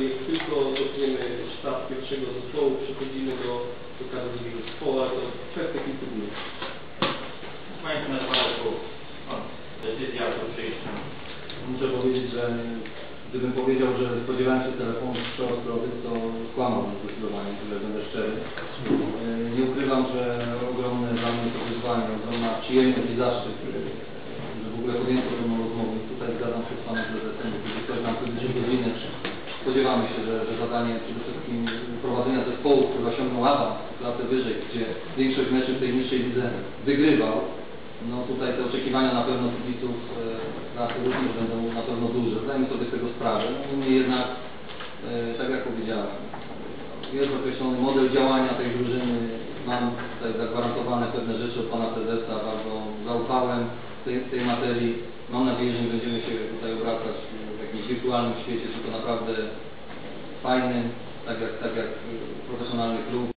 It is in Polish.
Jak tylko dotkniemy sztab pierwszego zespołu, przechodzimy do, kadry drugiego zespołu, ale to kwestia kilku dni. Nazywało to o, decyzja o przyjściu. Muszę powiedzieć, że gdybym powiedział, że spodziewałem się telefonu z przeostrowych, to skłamałbym zdecydowanie, tyle będę szczery. E, Nie ukrywam, że ogromne dla mnie to wyzwanie, ogromna przyjemność i zaszczyt, e, że w ogóle podjęto tę rozmowę. Tutaj zgadzam się z Panem Prezesem, Spodziewamy się, że, że zadanie przede wszystkim prowadzenia zespołu, który osiągnął awans klasę wyżej, gdzie większość meczów tej niższej lidze wygrywał, no tutaj te oczekiwania na pewno kibiców e, nas również będą na pewno duże. Zdajemy sobie z tego sprawę. No, niemniej jednak, e, tak jak powiedziałem, jest określony model działania tej drużyny. Mam tutaj zagwarantowane pewne rzeczy od Pana Prezesa. Bardzo zaufałem tej, tej materii. Mam nadzieję, że nie będziemy się tutaj jakimś wirtualnym świecie, tylko naprawdę fajny, tak jak, tak jak profesjonalny klub,